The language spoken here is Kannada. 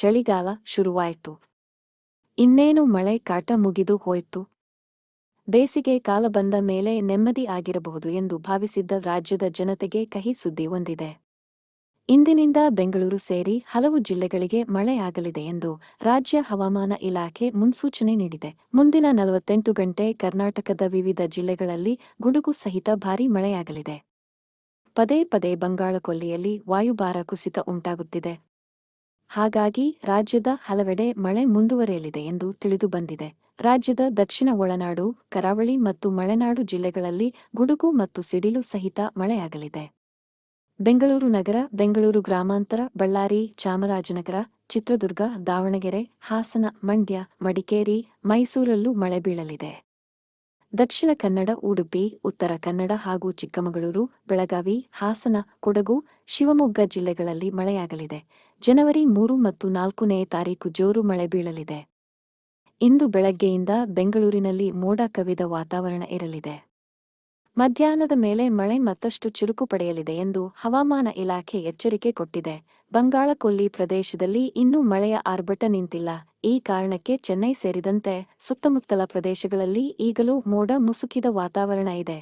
ಚಳಿಗಾಲ ಶುರುವಾಯಿತು. ಇನ್ನೇನು ಮಳೆ ಕಾಟ ಮುಗಿದು ಹೋಯಿತು. ಬೇಸಿಗೆ ಕಾಲ ಬಂದ ಮೇಲೆ ನೆಮ್ಮದಿ ಆಗಿರಬಹುದು ಎಂದು ಭಾವಿಸಿದ್ದ ರಾಜ್ಯದ ಜನತೆಗೆ ಕಹಿ ಸುದ್ದಿ ಹೊಂದಿದೆ ಇಂದಿನಿಂದ ಬೆಂಗಳೂರು ಸೇರಿ ಹಲವು ಜಿಲ್ಲೆಗಳಿಗೆ ಮಳೆಯಾಗಲಿದೆ ಎಂದು ರಾಜ್ಯ ಹವಾಮಾನ ಇಲಾಖೆ ಮುನ್ಸೂಚನೆ ನೀಡಿದೆ. ಮುಂದಿನ ನಲವತ್ತೆಂಟು ಗಂಟೆ ಕರ್ನಾಟಕದ ವಿವಿಧ ಜಿಲ್ಲೆಗಳಲ್ಲಿ ಗುಡುಗು ಸಹಿತ ಭಾರಿ ಮಳೆಯಾಗಲಿದೆ. ಪದೇ ಪದೇ ಬಂಗಾಳಕೊಲ್ಲಿಯಲ್ಲಿ ವಾಯುಭಾರ ಕುಸಿತ ಉಂಟಾಗುತ್ತಿದೆ. ಹಾಗಾಗಿ ರಾಜ್ಯದ ಹಲವೆಡೆ ಮಳೆ ಮುಂದುವರೆಯಲಿದೆ ಎಂದು ತಿಳಿದುಬಂದಿದೆ ರಾಜ್ಯದ ದಕ್ಷಿಣ ಒಳನಾಡು, ಕರಾವಳಿ ಮತ್ತು ಮಳೆನಾಡು ಜಿಲ್ಲೆಗಳಲ್ಲಿ ಗುಡುಗು ಮತ್ತು ಸಿಡಿಲು ಸಹಿತ ಮಳೆಯಾಗಲಿದೆ. ಬೆಂಗಳೂರು ನಗರ, ಬೆಂಗಳೂರು ಗ್ರಾಮಾಂತರ, ಬಳ್ಳಾರಿ, ಚಾಮರಾಜನಗರ, ಚಿತ್ರದುರ್ಗ, ದಾವಣಗೆರೆ, ಹಾಸನ, ಮಂಡ್ಯ, ಮಡಿಕೇರಿ, ಮೈಸೂರಲ್ಲೂ ಮಳೆ ಬೀಳಲಿದೆ. ದಕ್ಷಿಣ ಕನ್ನಡ, ಉಡುಪಿ, ಉತ್ತರ ಕನ್ನಡ ಹಾಗೂ ಚಿಕ್ಕಮಗಳೂರು, ಬೆಳಗಾವಿ, ಹಾಸನ, ಕೊಡಗು, ಶಿವಮೊಗ್ಗ ಜಿಲ್ಲೆಗಳಲ್ಲಿ ಮಳೆಯಾಗಲಿದೆ. ಜನವರಿ ಮೂರು ಮತ್ತು ನಾಲ್ಕನೇ ತಾರೀಕು ಜೋರು ಮಳೆ ಬೀಳಲಿದೆ. ಇಂದು ಬೆಳಗ್ಗೆಯಿಂದ ಬೆಂಗಳೂರಿನಲ್ಲಿ ಮೋಡ ಕವಿದ ವಾತಾವರಣ ಇರಲಿದೆ. ಮಧ್ಯಾಹ್ನದ ಮೇಲೆ ಮಳೆ ಮತ್ತಷ್ಟು ಚುರುಕು ಪಡೆಯಲಿದೆ ಎಂದು ಹವಾಮಾನ ಇಲಾಖೆ ಎಚ್ಚರಿಕೆ ಕೊಟ್ಟಿದೆ. ಬಂಗಾಳಕೊಲ್ಲಿ ಪ್ರದೇಶದಲ್ಲಿ ಇನ್ನೂ ಮಳೆಯ ಆರ್ಭಟ ನಿಂತಿಲ್ಲ. ಈ ಕಾರಣಕ್ಕೆ ಚೆನ್ನೈ ಸೇರಿದಂತೆ ಸುತ್ತಮುತ್ತಲ ಪ್ರದೇಶಗಳಲ್ಲಿ ಈಗಲೂ ಮೋಡ ಮುಸುಕಿದ ವಾತಾವರಣ ಇದೆ.